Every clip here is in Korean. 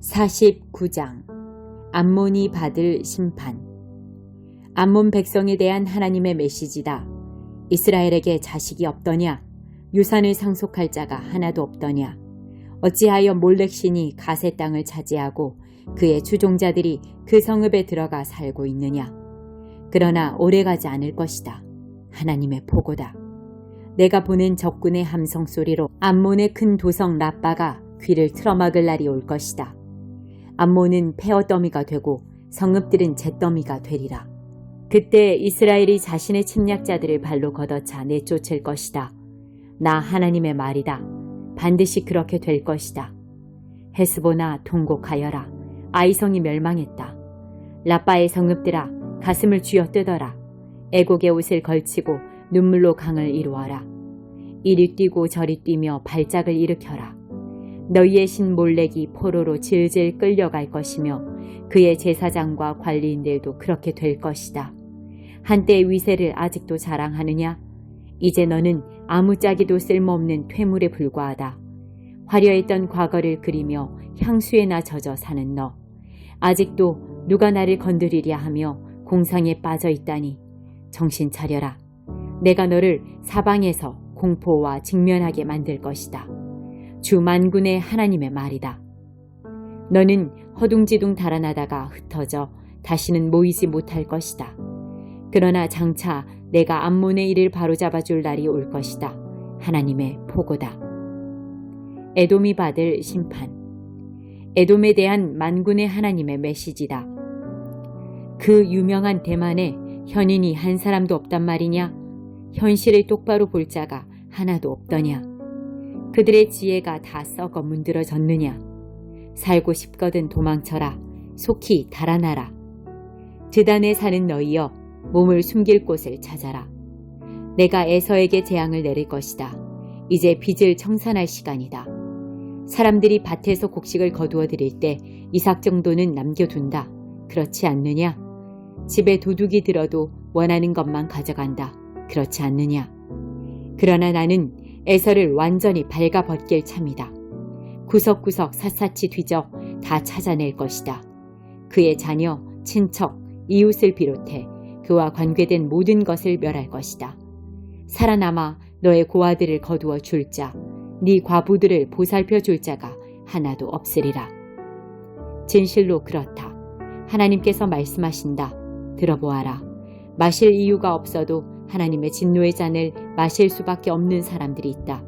49장 암몬이 받을 심판 암몬 백성에 대한 하나님의 메시지다. 이스라엘에게 자식이 없더냐? 유산을 상속할 자가 하나도 없더냐? 어찌하여 몰렉신이 가세 땅을 차지하고 그의 추종자들이 그 성읍에 들어가 살고 있느냐? 그러나 오래가지 않을 것이다. 하나님의 보고다. 내가 보낸 적군의 함성 소리로 암몬의 큰 도성 라빠가 귀를 틀어막을 날이 올 것이다. 암몬은 폐허더미가 되고 성읍들은 잿더미가 되리라. 그때 이스라엘이 자신의 침략자들을 발로 걷어차 내쫓을 것이다. 나 하나님의 말이다. 반드시 그렇게 될 것이다. 헤스보나 통곡하여라. 아이성이 멸망했다. 라빠의 성읍들아 가슴을 쥐어 뜯어라. 애곡의 옷을 걸치고 눈물로 강을 이루어라. 이리 뛰고 저리 뛰며 발작을 일으켜라. 너희의 신 몰렉이 포로로 질질 끌려갈 것이며 그의 제사장과 관리인들도 그렇게 될 것이다. 한때의 위세를 아직도 자랑하느냐? 이제 너는 아무짝에도 쓸모없는 퇴물에 불과하다. 화려했던 과거를 그리며 향수에나 젖어 사는 너. 아직도 누가 나를 건드리랴 하며 공상에 빠져 있다니. 정신 차려라. 내가 너를 사방에서 공포와 직면하게 만들 것이다. 주 만군의 하나님의 말이다. 너는 허둥지둥 달아나다가 흩어져 다시는 모이지 못할 것이다. 그러나 장차 내가 암몬의 일을 바로잡아 줄 날이 올 것이다. 하나님의 포고다. 에돔이 받을 심판. 에돔에 대한 만군의 하나님의 메시지다. 그 유명한 대만에 현인이 한 사람도 없단 말이냐? 현실을 똑바로 볼 자가 하나도 없더냐? 그들의 지혜가 다 썩어 문드러졌느냐? 살고 싶거든 도망쳐라. 속히 달아나라. 드단에 사는 너희여 몸을 숨길 곳을 찾아라. 내가 에서에게 재앙을 내릴 것이다. 이제 빚을 청산할 시간이다. 사람들이 밭에서 곡식을 거두어 드릴 때 이삭 정도는 남겨둔다. 그렇지 않느냐? 집에 도둑이 들어도 원하는 것만 가져간다. 그렇지 않느냐? 그러나 나는 에서를 완전히 발가 벗길 참이다. 구석구석 샅샅이 뒤져 다 찾아낼 것이다. 그의 자녀, 친척, 이웃을 비롯해 그와 관계된 모든 것을 멸할 것이다. 살아남아 너의 고아들을 거두어 줄 자, 네 과부들을 보살펴 줄 자가 하나도 없으리라. 진실로 그렇다. 하나님께서 말씀하신다. 들어보아라. 마실 이유가 없어도 하나님의 진노의 잔을 마실 수밖에 없는 사람들이 있다.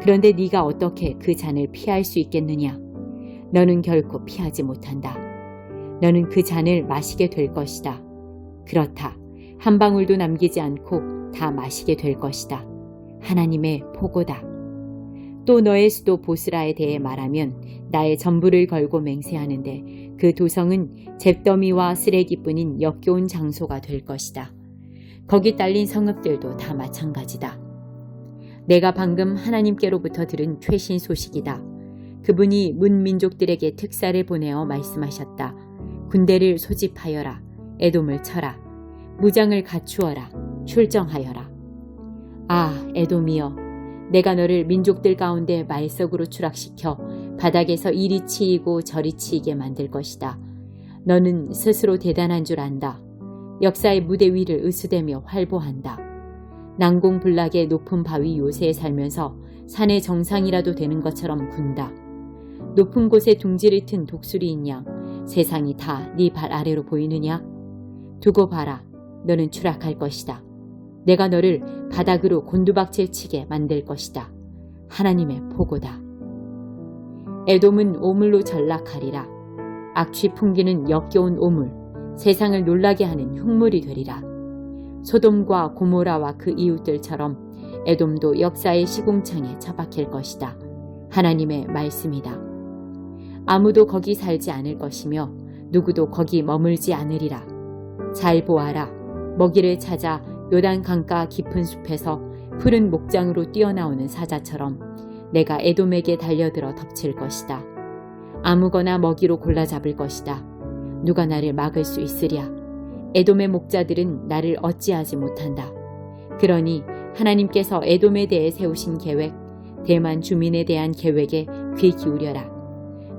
그런데 네가 어떻게 그 잔을 피할 수 있겠느냐? 너는 결코 피하지 못한다. 너는 그 잔을 마시게 될 것이다. 그렇다. 한 방울도 남기지 않고 다 마시게 될 것이다. 하나님의 포고다. 또 너의 수도 보스라에 대해 말하면 나의 전부를 걸고 맹세하는데 그 도성은 잿더미와 쓰레기뿐인 역겨운 장소가 될 것이다. 거기 딸린 성읍들도 다 마찬가지다. 내가 방금 하나님께로부터 들은 최신 소식이다. 그분이 문민족들에게 특사를 보내어 말씀하셨다. 군대를 소집하여라. 애돔을 쳐라. 무장을 갖추어라. 출정하여라. 아, 애돔이여. 내가 너를 민족들 가운데 말석으로 추락시켜 바닥에서 이리 치이고 저리 치이게 만들 것이다. 너는 스스로 대단한 줄 안다. 역사의 무대 위를 으스대며 활보한다. 난공불락의 높은 바위 요새에 살면서 산의 정상이라도 되는 것처럼 군다. 높은 곳에 둥지를 튼 독수리인 양 세상이 다 네 발 아래로 보이느냐? 두고 봐라. 너는 추락할 것이다. 내가 너를 바닥으로 곤두박질 치게 만들 것이다. 하나님의 보고다. 애돔은 오물로 전락하리라. 악취 풍기는 역겨운 오물, 세상을 놀라게 하는 흉물이 되리라. 소돔과 고모라와 그 이웃들처럼 에돔도 역사의 시궁창에 처박힐 것이다. 하나님의 말씀이다. 아무도 거기 살지 않을 것이며 누구도 거기 머물지 않으리라. 잘 보아라. 먹이를 찾아 요단 강가 깊은 숲에서 푸른 목장으로 뛰어나오는 사자처럼 내가 에돔에게 달려들어 덮칠 것이다. 아무거나 먹이로 골라 잡을 것이다. 누가 나를 막을 수 있으랴. 에돔의 목자들은 나를 어찌하지 못한다. 그러니 하나님께서 에돔에 대해 세우신 계획, 대만 주민에 대한 계획에 귀 기울여라.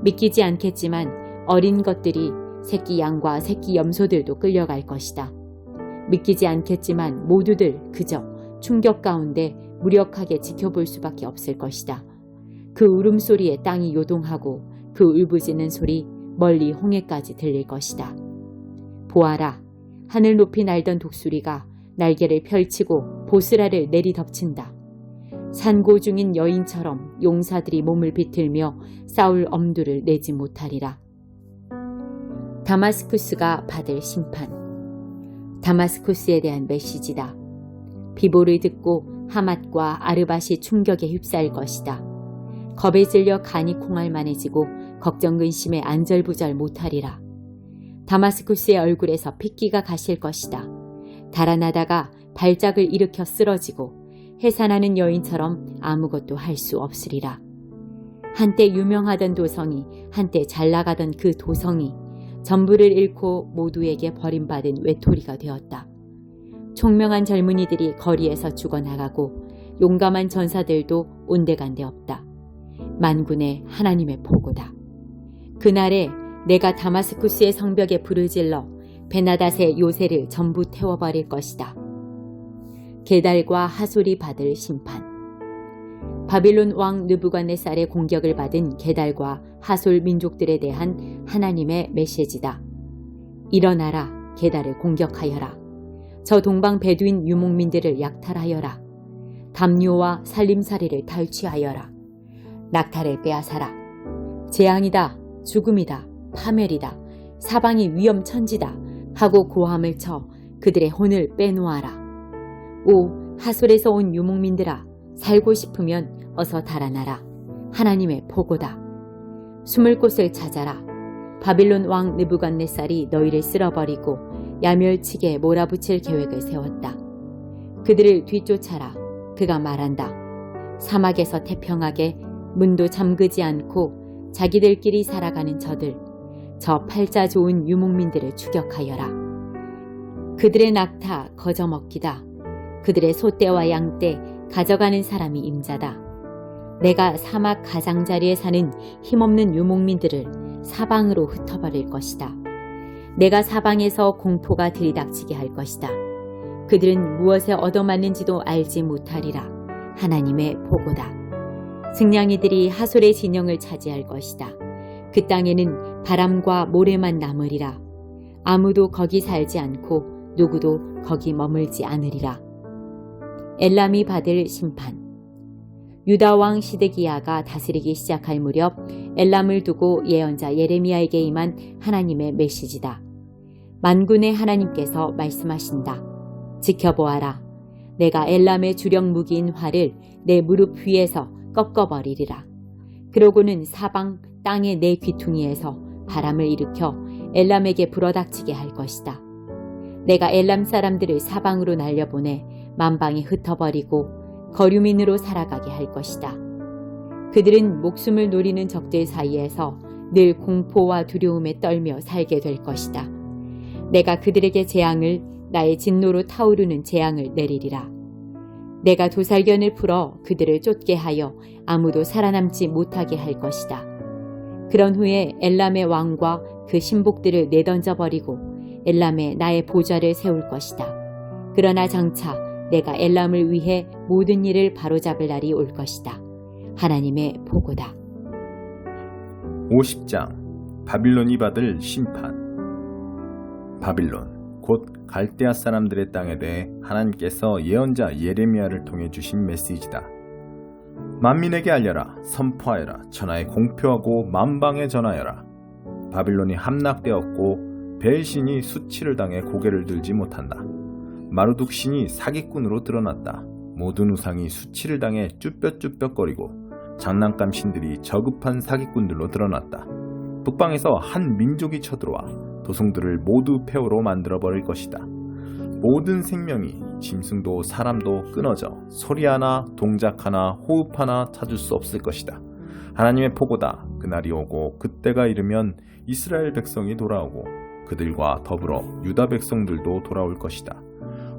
믿기지 않겠지만 어린 것들이 새끼 양과 새끼 염소들도 끌려갈 것이다. 믿기지 않겠지만 모두들 그저 충격 가운데 무력하게 지켜볼 수밖에 없을 것이다. 그 울음소리에 땅이 요동하고 그 울부짖는 소리 멀리 홍해까지 들릴 것이다. 보아라, 하늘 높이 날던 독수리가 날개를 펼치고 보스라를 내리덮친다. 산고 중인 여인처럼 용사들이 몸을 비틀며 싸울 엄두를 내지 못하리라. 다마스쿠스가 받을 심판. 다마스쿠스에 대한 메시지다. 비보를 듣고 하맛과 아르밧이 충격에 휩싸일 것이다. 겁에 질려 간이 콩알만해지고 걱정 근심에 안절부절 못하리라. 다마스쿠스의 얼굴에서 핏기가 가실 것이다. 달아나다가 발작을 일으켜 쓰러지고 해산하는 여인처럼 아무것도 할 수 없으리라. 한때 유명하던 도성이 한때 잘 나가던 그 도성이 전부를 잃고 모두에게 버림받은 외톨이가 되었다. 총명한 젊은이들이 거리에서 죽어나가고 용감한 전사들도 온데간데 없다. 만군의 하나님의 보고다. 그날에 내가 다마스쿠스의 성벽에 불을 질러 베나닷의 요새를 전부 태워버릴 것이다. 게달과 하솔이 받을 심판. 바빌론 왕 느부갓네살의 공격을 받은 게달과 하솔 민족들에 대한 하나님의 메시지다. 일어나라, 게달을 공격하여라. 저 동방 베두인 유목민들을 약탈하여라. 담요와 살림살이를 탈취하여라. 낙타를 빼앗아라. 재앙이다, 죽음이다, 파멸이다, 사방이 위험천지다 하고 고함을 쳐 그들의 혼을 빼놓아라. 오 하솔에서 온 유목민들아 살고 싶으면 어서 달아나라. 하나님의 보고다. 숨을 곳을 찾아라. 바빌론 왕 느부갓네살이 너희를 쓸어버리고 야멸치게 몰아붙일 계획을 세웠다. 그들을 뒤쫓아라. 그가 말한다. 사막에서 태평하게 문도 잠그지 않고 자기들끼리 살아가는 저들, 저 팔자 좋은 유목민들을 추격하여라. 그들의 낙타 거저먹기다. 그들의 소떼와 양떼 가져가는 사람이 임자다. 내가 사막 가장자리에 사는 힘없는 유목민들을 사방으로 흩어버릴 것이다. 내가 사방에서 공포가 들이닥치게 할 것이다. 그들은 무엇에 얻어맞는지도 알지 못하리라. 하나님의 보고다. 승냥이들이 하솔의 진영을 차지할 것이다. 그 땅에는 바람과 모래만 남으리라. 아무도 거기 살지 않고 누구도 거기 머물지 않으리라. 엘람이 받을 심판. 유다 왕 시드기야가 다스리기 시작할 무렵 엘람을 두고 예언자 예레미야에게 임한 하나님의 메시지다. 만군의 하나님께서 말씀하신다. 지켜보아라. 내가 엘람의 주력 무기인 활을 내 무릎 위에서 꺾어버리리라. 그러고는 사방 땅의 내 귀퉁이에서 바람을 일으켜 엘람에게 불어닥치게 할 것이다. 내가 엘람 사람들을 사방으로 날려보내 만방에 흩어버리고 거류민으로 살아가게 할 것이다. 그들은 목숨을 노리는 적들 사이에서 늘 공포와 두려움에 떨며 살게 될 것이다. 내가 그들에게 재앙을 나의 진노로 타오르는 재앙을 내리리라. 내가 도살견을 풀어 그들을 쫓게 하여 아무도 살아남지 못하게 할 것이다. 그런 후에 엘람의 왕과 그 신복들을 내던져 버리고 엘람에 나의 보좌를 세울 것이다. 그러나 장차 내가 엘람을 위해 모든 일을 바로잡을 날이 올 것이다. 하나님의 보고다. 50장 바빌론이 받을 심판 바빌론 곧 갈대아 사람들의 땅에 대해 하나님께서 예언자 예레미야를 통해 주신 메시지다. 만민에게 알려라 선포하여라 천하에 공표하고 만방에 전하여라 바빌론이 함락되었고 벨신이 수치를 당해 고개를 들지 못한다. 마루둑 신이 사기꾼으로 드러났다. 모든 우상이 수치를 당해 쭈뼛쭈뼛거리고 장난감 신들이 저급한 사기꾼들로 드러났다. 북방에서 한 민족이 쳐들어와 도성들을 모두 폐허로 만들어 버릴 것이다. 모든 생명이 짐승도 사람도 끊어져 소리 하나, 동작 하나, 호흡 하나 찾을 수 없을 것이다. 하나님의 포고다. 그날이 오고 그때가 이르면 이스라엘 백성이 돌아오고 그들과 더불어 유다 백성들도 돌아올 것이다.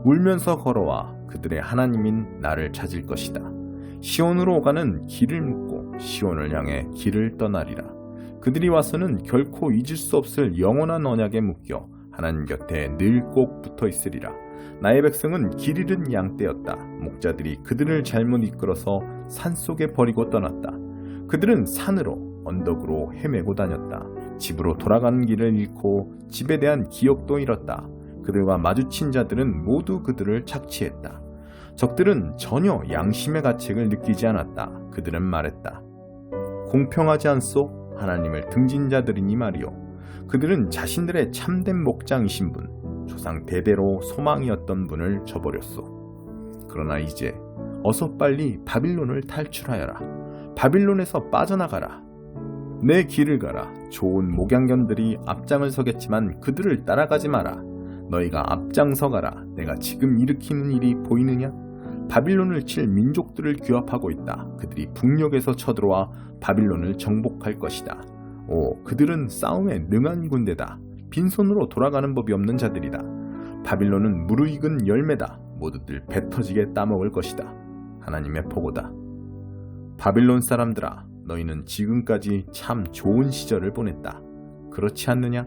울면서 걸어와 그들의 하나님인 나를 찾을 것이다. 시온으로 오가는 길을 묻고 시온을 향해 길을 떠나리라. 그들이 와서는 결코 잊을 수 없을 영원한 언약에 묶여 하나님 곁에 늘 꼭 붙어 있으리라. 나의 백성은 길 잃은 양 떼였다. 목자들이 그들을 잘못 이끌어서 산 속에 버리고 떠났다. 그들은 산으로 언덕으로 헤매고 다녔다. 집으로 돌아가는 길을 잃고 집에 대한 기억도 잃었다. 그들과 마주친 자들은 모두 그들을 착취했다. 적들은 전혀 양심의 가책을 느끼지 않았다. 그들은 말했다. 공평하지 않소? 하나님을 등진 자들이니 말이요. 그들은 자신들의 참된 목장이신 분, 조상 대대로 소망이었던 분을 저버렸소. 그러나 이제 어서 빨리 바빌론을 탈출하여라. 바빌론에서 빠져나가라. 내 길을 가라. 좋은 목양견들이 앞장을 서겠지만 그들을 따라가지 마라. 너희가 앞장서 가라. 내가 지금 일으키는 일이 보이느냐? 바빌론을 칠 민족들을 규합하고 있다. 그들이 북녘에서 쳐들어와 바빌론을 정복할 것이다. 오, 그들은 싸움에 능한 군대다. 빈손으로 돌아가는 법이 없는 자들이다. 바빌론은 무르익은 열매다. 모두들 배 터지게 따먹을 것이다. 하나님의 보고다. 바빌론 사람들아, 너희는 지금까지 참 좋은 시절을 보냈다. 그렇지 않느냐?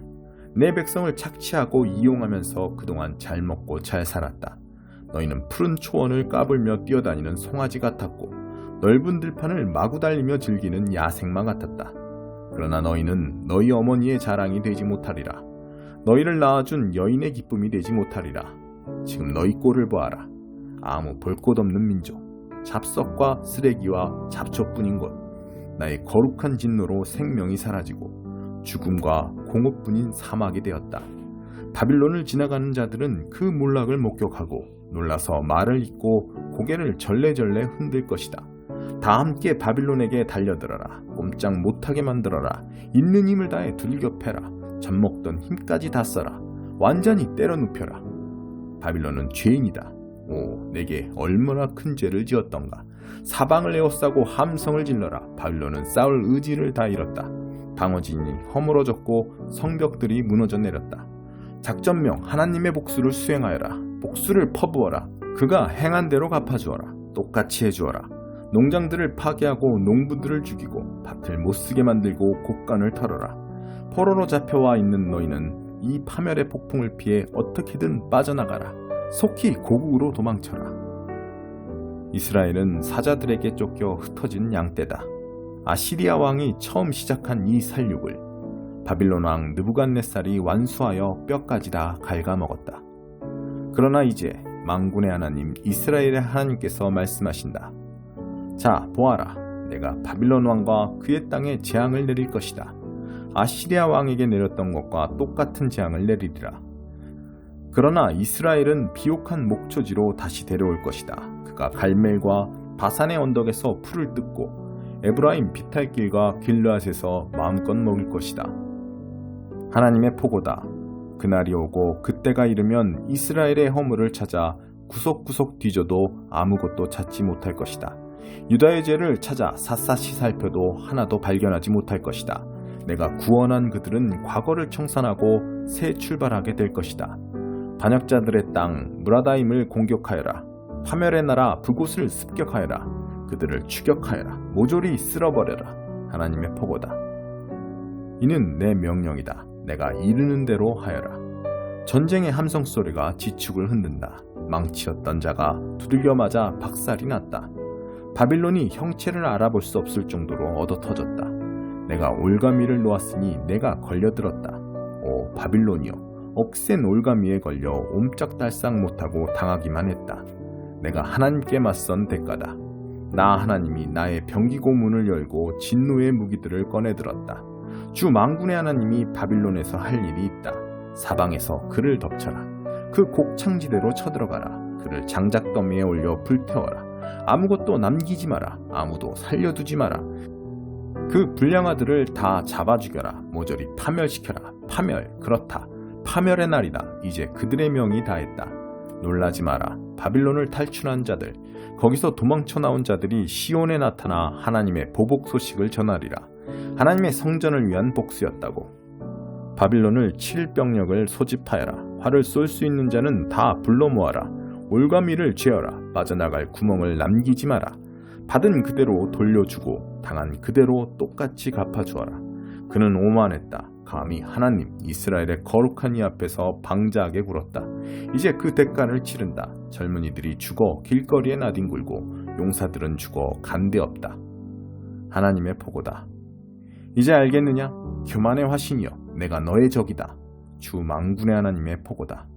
내 백성을 착취하고 이용하면서 그동안 잘 먹고 잘 살았다. 너희는 푸른 초원을 까불며 뛰어다니는 송아지 같았고 넓은 들판을 마구 달리며 즐기는 야생마 같았다. 그러나 너희는 너희 어머니의 자랑이 되지 못하리라. 너희를 낳아준 여인의 기쁨이 되지 못하리라. 지금 너희 꼴을 보아라. 아무 볼 것 없는 민족, 잡석과 쓰레기와 잡초뿐인 것. 나의 거룩한 진노로 생명이 사라지고 죽음과 공업뿐인 사막이 되었다. 바빌론을 지나가는 자들은 그 몰락을 목격하고 놀라서 말을 잇고 고개를 절레절레 흔들 것이다. 다 함께 바빌론에게 달려들어라. 꼼짝 못하게 만들어라. 있는 힘을 다해 패라. 젖먹던 힘까지 다 써라. 완전히 때려 눕혀라. 바빌론은 죄인이다. 오, 내게 얼마나 큰 죄를 지었던가. 사방을 에워싸고 함성을 질러라. 바빌론은 싸울 의지를 다 잃었다. 방어진이 허물어졌고 성벽들이 무너져 내렸다. 작전명 하나님의 복수를 수행하여라. 복수를 퍼부어라. 그가 행한 대로 갚아주어라. 똑같이 해주어라. 농장들을 파괴하고 농부들을 죽이고 밭을 못쓰게 만들고 곡간을 털어라. 포로로 잡혀와 있는 너희는 이 파멸의 폭풍을 피해 어떻게든 빠져나가라. 속히 고국으로 도망쳐라. 이스라엘은 사자들에게 쫓겨 흩어진 양떼다. 아시리아 왕이 처음 시작한 이 살육을 바빌론 왕 느부갓네살이 완수하여 뼈까지 다 갉아먹었다. 그러나 이제 망군의 하나님 이스라엘의 하나님께서 말씀하신다. 자, 보아라. 내가 바빌론 왕과 그의 땅에 재앙을 내릴 것이다. 아시리아 왕에게 내렸던 것과 똑같은 재앙을 내리리라. 그러나 이스라엘은 비옥한 목초지로 다시 데려올 것이다. 그가 갈멜과 바산의 언덕에서 풀을 뜯고 에브라임 비탈길과 길르앗에서 마음껏 먹을 것이다. 하나님의 포고다. 그날이 오고 그때가 이르면 이스라엘의 허물을 찾아 구석구석 뒤져도 아무것도 찾지 못할 것이다. 유다의 죄를 찾아 샅샅이 살펴도 하나도 발견하지 못할 것이다. 내가 구원한 그들은 과거를 청산하고 새 출발하게 될 것이다. 반역자들의 땅 무라다임을 공격하여라. 파멸의 나라 그곳을 습격하여라. 그들을 추격하여라. 모조리 쓸어버려라. 하나님의 포고다. 이는 내 명령이다. 내가 이르는 대로 하여라. 전쟁의 함성 소리가 지축을 흔든다. 망치였던 자가 두들겨 맞아 박살이 났다. 바빌론이 형체를 알아볼 수 없을 정도로 얻어터졌다. 내가 올가미를 놓았으니 내가 걸려들었다. 오 바빌론이여 억센 올가미에 걸려 옴짝달싹 못하고 당하기만 했다. 내가 하나님께 맞선 대가다. 나 하나님이 나의 병기고 문을 열고 진노의 무기들을 꺼내들었다. 주 망군의 하나님이 바빌론에서 할 일이 있다. 사방에서 그를 덮쳐라. 그 곡창지대로 쳐들어가라. 그를 장작 더미에 올려 불태워라. 아무것도 남기지 마라. 아무도 살려두지 마라. 그 불량아들을 다 잡아 죽여라. 모조리 파멸시켜라. 파멸. 그렇다. 파멸의 날이다. 이제 그들의 명이 다했다. 놀라지 마라. 바빌론을 탈출한 자들, 거기서 도망쳐 나온 자들이 시온에 나타나 하나님의 보복 소식을 전하리라. 하나님의 성전을 위한 복수였다고. 바빌론을 칠 병력을 소집하여라. 활을 쏠 수 있는 자는 다 불러 모아라. 올가미를 죄어라. 빠져나갈 구멍을 남기지 마라. 받은 그대로 돌려주고 당한 그대로 똑같이 갚아주어라. 그는 오만했다. 감히 하나님 이스라엘의 거룩한 이 앞에서 방자하게 굴었다. 이제 그 대가를 치른다. 젊은이들이 죽어 길거리에 나뒹굴고 용사들은 죽어 간데 없다. 하나님의 보고다. 이제 알겠느냐? 교만의 화신이여 내가 너의 적이다. 주 망군의 하나님의 보고다.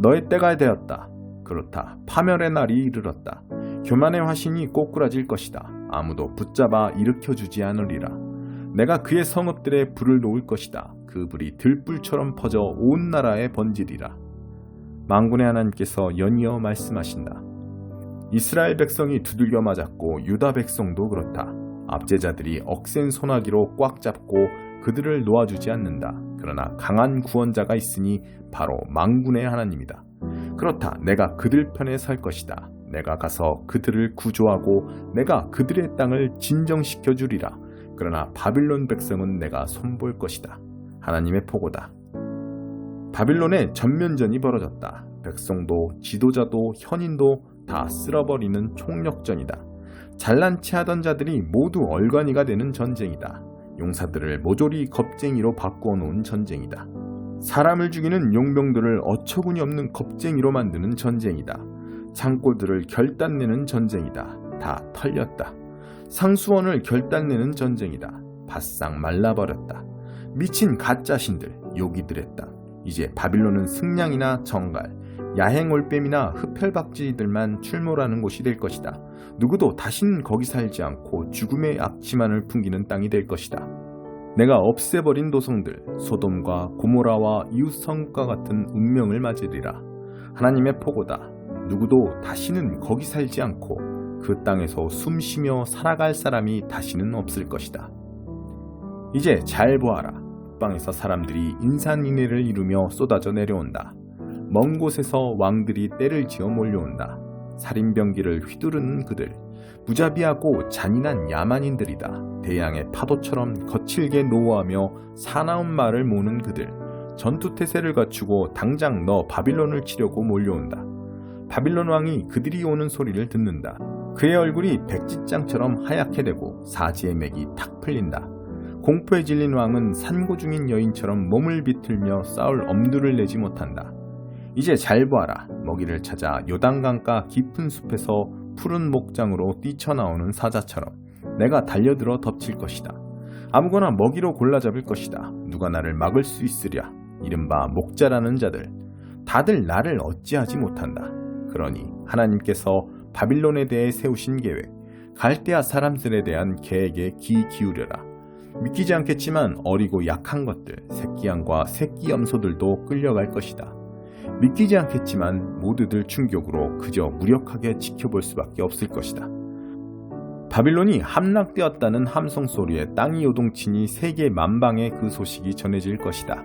너의 때가 되었다. 그렇다. 파멸의 날이 이르렀다. 교만의 화신이 꼬꾸라질 것이다. 아무도 붙잡아 일으켜 주지 않으리라. 내가 그의 성읍들에 불을 놓을 것이다. 그 불이 들불처럼 퍼져 온 나라에 번지리라. 망군의 하나님께서 연이어 말씀하신다. 이스라엘 백성이 두들겨 맞았고 유다 백성도 그렇다. 압제자들이 억센 소나기로 꽉 잡고 그들을 놓아주지 않는다. 그러나 강한 구원자가 있으니 바로 망군의 하나님이다. 그렇다. 내가 그들 편에 설 것이다. 내가 가서 그들을 구조하고 내가 그들의 땅을 진정시켜 주리라. 그러나 바빌론 백성은 내가 손볼 것이다. 하나님의 포고다. 바빌론에 전면전이 벌어졌다. 백성도 지도자도 현인도 다 쓸어버리는 총력전이다. 잘난 체 하던 자들이 모두 얼간이가 되는 전쟁이다. 용사들을 모조리 겁쟁이로 바꾸어 놓은 전쟁이다. 사람을 죽이는 용병들을 어처구니 없는 겁쟁이로 만드는 전쟁이다. 창고들을 결단내는 전쟁이다. 다 털렸다. 상수원을 결단내는 전쟁이다. 바싹 말라버렸다. 미친 가짜신들, 요기들했다. 이제 바빌론은 승냥이나 정갈, 야행 올빼미나 흡혈박쥐들만 출몰하는 곳이 될 것이다. 누구도 다신 거기 살지 않고 죽음의 악취만을 풍기는 땅이 될 것이다. 내가 없애버린 도성들, 소돔과 고모라와 이웃성과 같은 운명을 맞으리라. 하나님의 포고다. 누구도 다시는 거기 살지 않고 그 땅에서 숨 쉬며 살아갈 사람이 다시는 없을 것이다. 이제 잘 보아라. 북방에서 사람들이 인산인해를 이루며 쏟아져 내려온다. 먼 곳에서 왕들이 때를 지어 몰려온다. 살인병기를 휘두르는 그들, 무자비하고 잔인한 야만인들이다. 대양의 파도처럼 거칠게 노하며 사나운 말을 모는 그들, 전투 태세를 갖추고 당장 너 바빌론을 치려고 몰려온다. 바빌론 왕이 그들이 오는 소리를 듣는다. 그의 얼굴이 백지장처럼 하얗게 되고 사지의 맥이 탁 풀린다. 공포에 질린 왕은 산고 중인 여인처럼 몸을 비틀며 싸울 엄두를 내지 못한다. 이제 잘 보아라. 먹이를 찾아 요단강가 깊은 숲에서 푸른 목장으로 뛰쳐나오는 사자처럼 내가 달려들어 덮칠 것이다. 아무거나 먹이로 골라 잡을 것이다. 누가 나를 막을 수 있으랴. 이른바 목자라는 자들. 다들 나를 어찌하지 못한다. 그러니 하나님께서 바빌론에 대해 세우신 계획, 갈대아 사람들에 대한 계획에 귀 기울여라. 믿기지 않겠지만 어리고 약한 것들, 새끼 양과 새끼 염소들도 끌려갈 것이다. 믿기지 않겠지만 모두들 충격으로 그저 무력하게 지켜볼 수밖에 없을 것이다. 바빌론이 함락되었다는 함성 소리에 땅이 요동치니 세계 만방에 그 소식이 전해질 것이다.